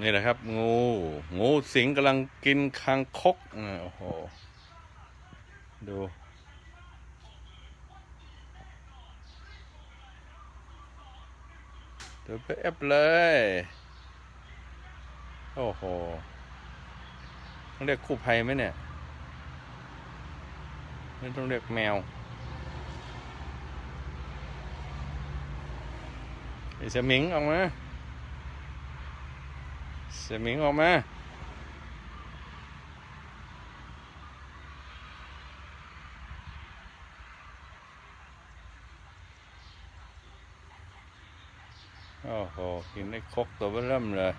นี่แหละครับ งู งูสิงกำลังกินคางคกอ่าโอ้โห ดูดูไปเอฟเลย โอ้โหต้องเรียกคู่ภัยไหมเนี่ย ไม่ต้องเรียกแมวไอ้สมิงออกมา สมิงออกมาโอ้โหกินได้ครกตัวเบิ่มเลย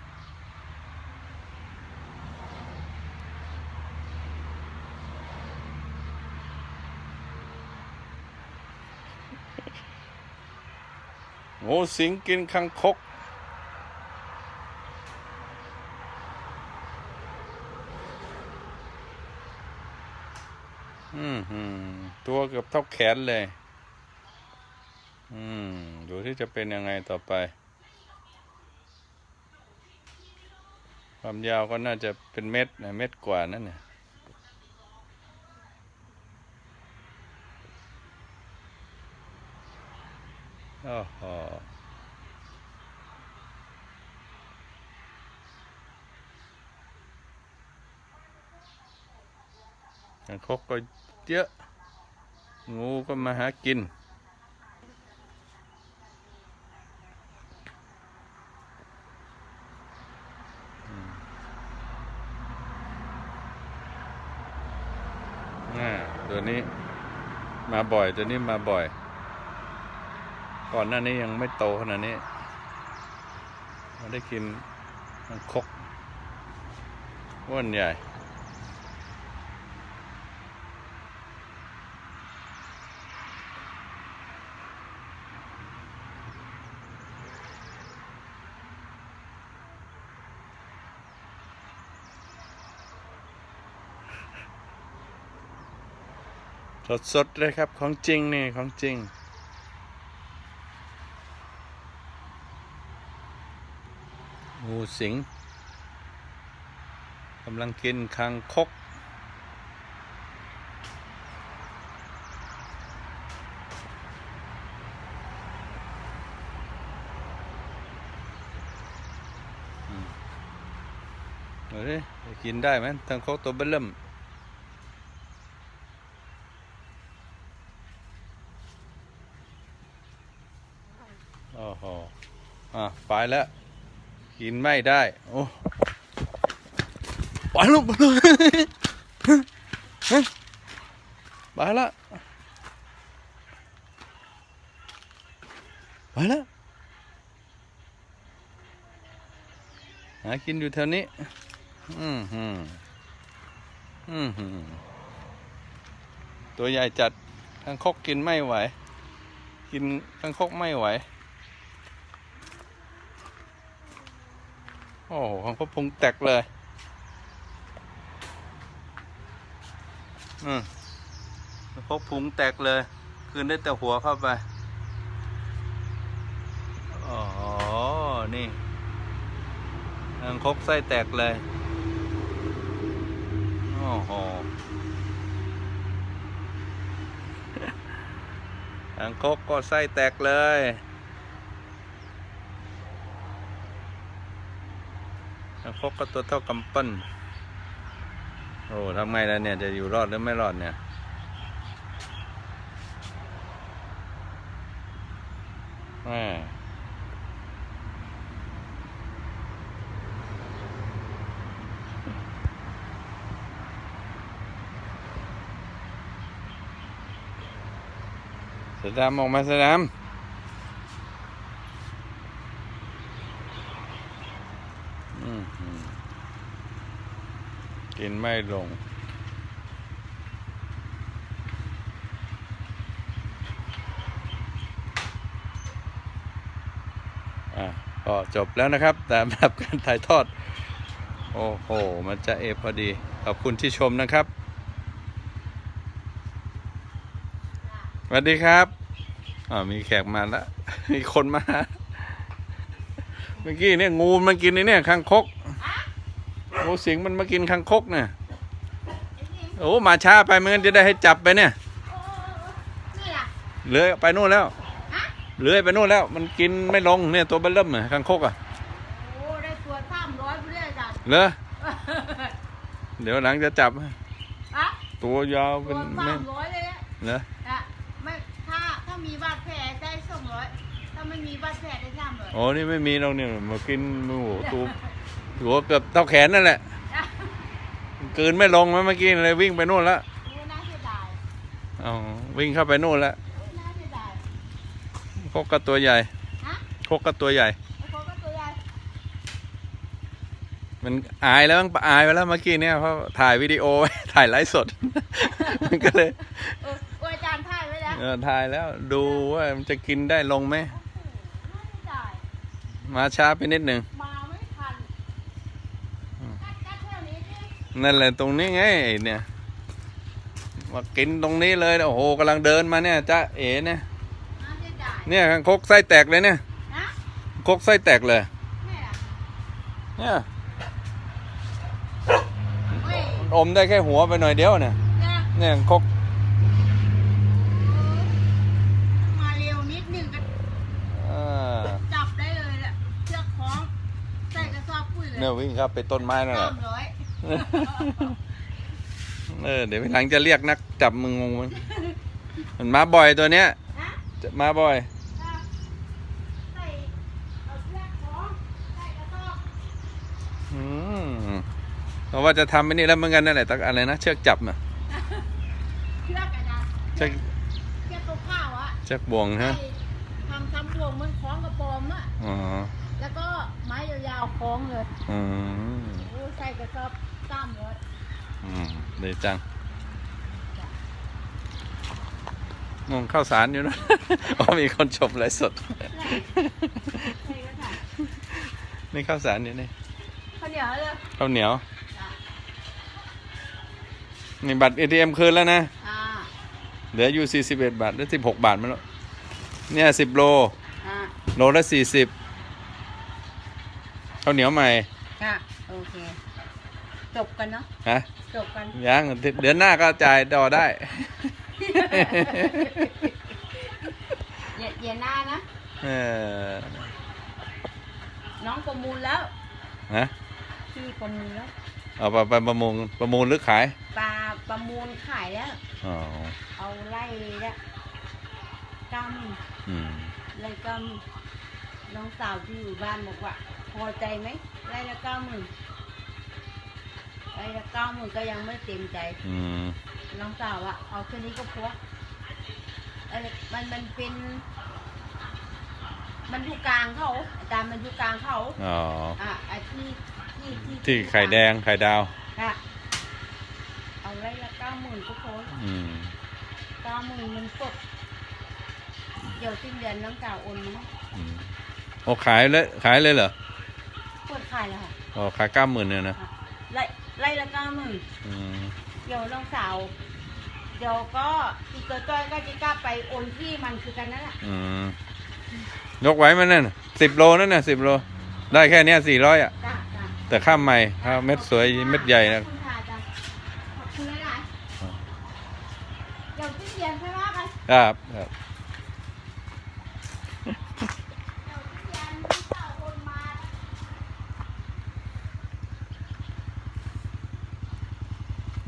งูสิงกินคังคก อืมหืมตัวเกือบเท่าแขนเลย อืม ดูที่จะเป็นยังไงต่อไป ความยาวก็น่าจะเป็นเม็ดนะเม็ดกว่านั่นเนี่ยโอ้โห คังคกก็เยอะ งูก็มาหากินอ่าตัวนี้มาบ่อย ตัวนี้มาบ่อย ก่อนหน้านี้ยังไม่โตขนาดนี้มาได้กินมันคกอ้วนใหญ่ สดๆเลยครับ ของจริงนี่ ของจริง งูสิงกำลังกินคางคกเอาดิกินได้ไหมทางคกตัวเบลเริ่ม โอ้โห อะไปแล้ว กินไม่ได้ โอ้ไปแล้วไปแล้วไปล้วไปล้วหากินอยู่แถวนี้ อืมหืมอืมหืมตัวใหญ่จัดทั้งคกกินไม่ไหว กินทั้งคกไม่ไหว โอ้โหของพระพุงแตกเลย อืมพกพุงแตกเลย คืนได้แต่หัวเข้าไป อ๋อ นี่ทางคกไส้แตกเลย โอ้โหทางคกก็ไส้แตกเลย แล้ว คกก็ตัวเท่ากำปั้นโอ้ทำไงแล้วเนี่ย จะอยู่รอดหรือไม่รอดเนี่ยแม่เสดำออกมาเสดำอืมอืม กินไม่ลง อะก็จบแล้วนะครับสำหรับการถ่ายทอด โอ้โห มันจะเอพอดี ขอบคุณที่ชมนะครับสวัสดีครับอ่ามีแขกมาแล้ว มีคนมา เมื่อกี้เนี่ยงูมันกินไอ้เนี่ยคางคก งูสิงมันมากินคางคกเนี่ยไอ้นี่โอ้มาช้าไปมันจะได้ให้จับไปเนี่ยโอ้นี่ล่ะเลื้อยไปนู่นแล้วฮะเลื้อยไปนู่นแล้ว มันกินไม่ลงเนี่ยตัวเบลเริ่มอะคางคกอะโอ้ได้ตัวสามร้อยไปเลยจ้ะเหรอเดี๋ยวหลังจะจับอะตัวยาวตัเป็วนไม่สามร้อยเลยอะเหรออะไม่ถ้าถ้ามีบาดแผลได้สองร้อยถ้าไม่มีบาดแผลได้สามร้อยโอ้นี่ไม่มีเราเนี่ยมากินโอ้โหตัว ตัวเกือบเท่าแขนนั่นแหละกลืนไม่ลงมาเมื่อกี้เลยวิ่งไปนู่นแล้วโอ้น่าเสียดายอ๋อวิ่งเข้าไปนู่นแล้วโอ้น่าเสียดายคกก็ตัวใหญ่ฮะคกก็ตัวใหญ่ไอ้เขาก็ตัวใหญ่ มันอายแล้วมันอายไปแล้วเมื่อกี้เนี่ยเขาถ่ายวิดีโอไว้ถ่ายไลฟ์สด มันก็เลยเออโอ้ยอาจารย์ถ่ายไว้แล้วเออถ่ายแล้วดูว่ามันจะกินได้ลงไหมโอ้โหน่าเสียดายมาช้าไปนิดหนึ่ง มาไม่ทัน อืม กัดกัดแถวนี้ดิ นั่นแหละตรงนี้ไงไอ้เนี่ยมากินตรงนี้เลยโอ้โหกำลังเดินมาเนี่ยจ้าเอ๋เนี่ยน่าเสียดายเนี่ยคกไส้แตกเลยเนี่ยนะคกไส้แตกเลยแม่ล่ะเนี่ยเฮ้ยอมได้แค่หัวไปหน่อยเดียวเนี่ยนะเนี่ยคกมาเร็วนิดหนึ่งก็เออจับได้เลยแหละเชือกคล้องใส่กระสอบปุ๋ยเลยเนี่ยวิ่งครับไปต้นไม้นั่นแหสาละมร้อย เออเดี๋ยวหลังจะเรียกนักจับมึงงงมันมันมาบ่อยตัวเนี้ยนะจะมาบ่อยถ้าใส่เอาเชือกคล้องใส่กระสอบอืมเพราะว่าจะทำไอ้นี่แล้วเหมือนกันนั่นแหละตักอะไรนะเชือกจับอะเชือกอะนะเชือกเชือกตัวข้าวอะเชือกบ่วงฮะใส่ทำทำบ่วงเหมันคล้องกระปอมอะอ๋อแล้วก็ไม้ยาวๆคล้องเลยอืมโอ้ใส่กระสอบ สามร้อยอืมดีจังงงข้าวสารอยู่นะอ๋อมีคนชมไลฟ์สดใส่กระสอบนี่ข้าวสารอยู่นี่ข้าวเหนียวเลยข้าวเหนียวจ้ะนี่บัตร ATM คืนแล้วนะ อ่า เหลืออยู่41บาทหรือ16 บาทมาแล้วเนี่ย 10 โล อ่าโลละ40ข้าวเหนียวใหม่ ค่ะ โอเค จบกันเนาะฮะจบกันยังเดือนหน้าก็จ่ายดอได้ เย็นเย็นหน้านะเออน้องประมูลแล้วฮะพี่ประมูลแล้วเอาไปไปประมูลประมูลหรือขายปลาประมูลขายแล้วอ๋อเอาไล่ละกอืมำไล่กำน้องสาวที่อยู่บ้านบอกว่า พอใจไหมไล่ละเก้าหมื่น ไล่ละเก้าหมื่นก็ยังไม่เต็มใจอืมน้องสาวอะเอาแค่นี้ก็พอเอ้ยมันมันเป็นมันอยู่กลางเขาอาจารย์มันอยู่กลางเขาอ๋ออะไอ้ที่ที่ที่ที่ไข่แดงไข่ดาวค่ะเอาไล่ละเก้าหมื่นก็พออืมเก้าหมื่นมันสดเดี๋ยวสิ้นเดือนน้องสาวโอนมาอืมโอ้ขายเลยขายเลยเหรอเปิดขายแล้วค่ะอ๋อขายเก้าหมื่นเนี่ยนะ ไล่ไล่ละเก้าหมื่นอืมเดี๋ยวน้องสาว เดี๋ยวก็อีกตัวจ้อยก็จะกล้าไปโอนที่มันคือกันนั่นแหละอืมยกไหว้มันนั่นสิบโลนั่นน่ะสิบโล ได้แค่เนี้สี่ร้อยอะ จ้าจ้าแต่ข้ามใหม่ถ้าเม็ดสวยเม็ดใหญ่นะ ขอบคุณค่ะอาจารย์ขอบคุณหลายๆเดี๋ยวสิ้นเดือนค่อยว่ากัน ครับครับ เดี๋ยวสิ้นเดือนน้องสาวโอนมา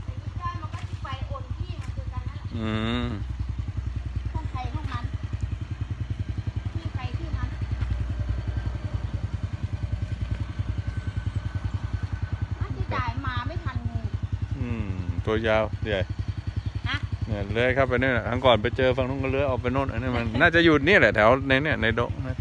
แต่อีกจ้อยมันก็จะไปโอนที่มันคื อกันนั่นแหละอืมห้องใครห้องมันที่ใครที่มันน่าจะจ่ายมาไม่ทันงู อืม ตัวยาวใหญ่ฮะ เนี่ยเลื้อยเข้าไปนี่แหละครั้งก่อนไปเจอฝั่งนู้นก็เลื้อยออกไปโน่นอันนี้มัน น่าจะอยู่นี่แหละแถวในเนี่ยในดงนะ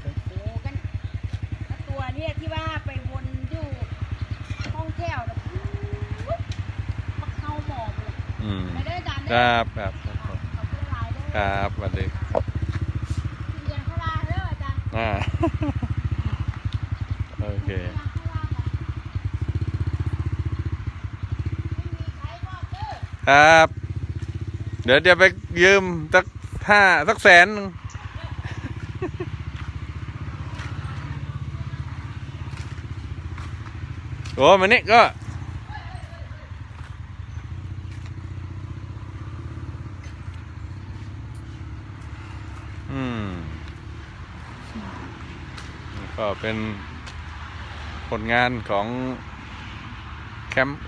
คได้รับครับครับขอบคุณหลายเด้อครับสวัสดีเรียนข้างล่างเด้ออาจารย์อ่าโอเคข้างล่างอะไม่มีใครบอกเด้อครับ เดี๋ยวจะไปยืมสักห้าสักแสนหนึ่งโอ้มานี่ก็ อืมนี่ ก็เป็นผลงานของแคมป์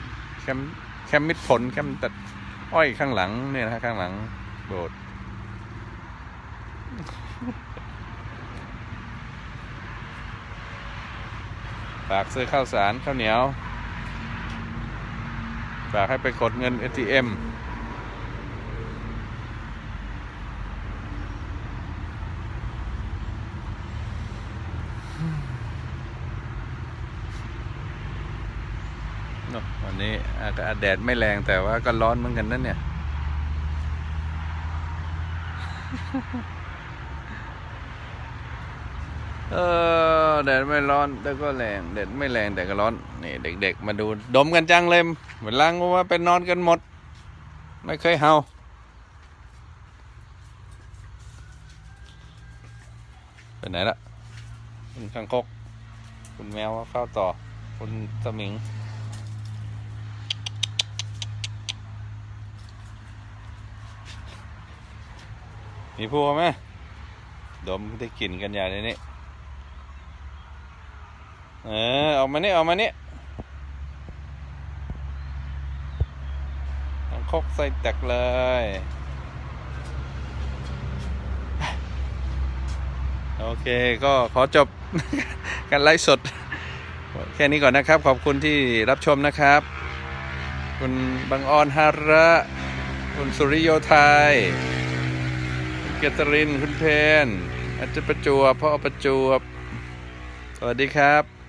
แคมป์แคมป์มิตรผลแคมป์ตัดอ้อยข้างหลังเนี่ยนะฮะข้างหลังโบสถ์ฝากซื้อข้าวสารข้าวเหนียว ฝากให้ไปกดเงิน ATM เนี้อากาศแดดไม่แรงแต่ว่าก็ร้อนเหมือนกันนั่นเนี่ย เออแดดไม่ร้อนแต่ก็แรงแดดไม่แรงแต่ก็ร้อนนี่เด็ก ๆ มาดูดมกันจังเลยเวลางูว่าไปนอนกันหมด ไม่เคยเห่าไปไหนละคุณข้างคก คุณแมวว่าเข้าต่อ คุณสมิง มีพวไหมดมได้กลิ่นกันใหญ่เลยนี่เออออกมานี่ออกมานี่น้ำคกใส่แตกเลยโอเคก็ขอจบการไลฟ์สด แค่นี้ก่อนนะครับ ขอบคุณที่รับชมนะครับ คุณบังออนฮาระ คุณสุริโยไทย เกตรินคุณเพนอาจจะประจวบพ่อประจวบ สวัสดีครับ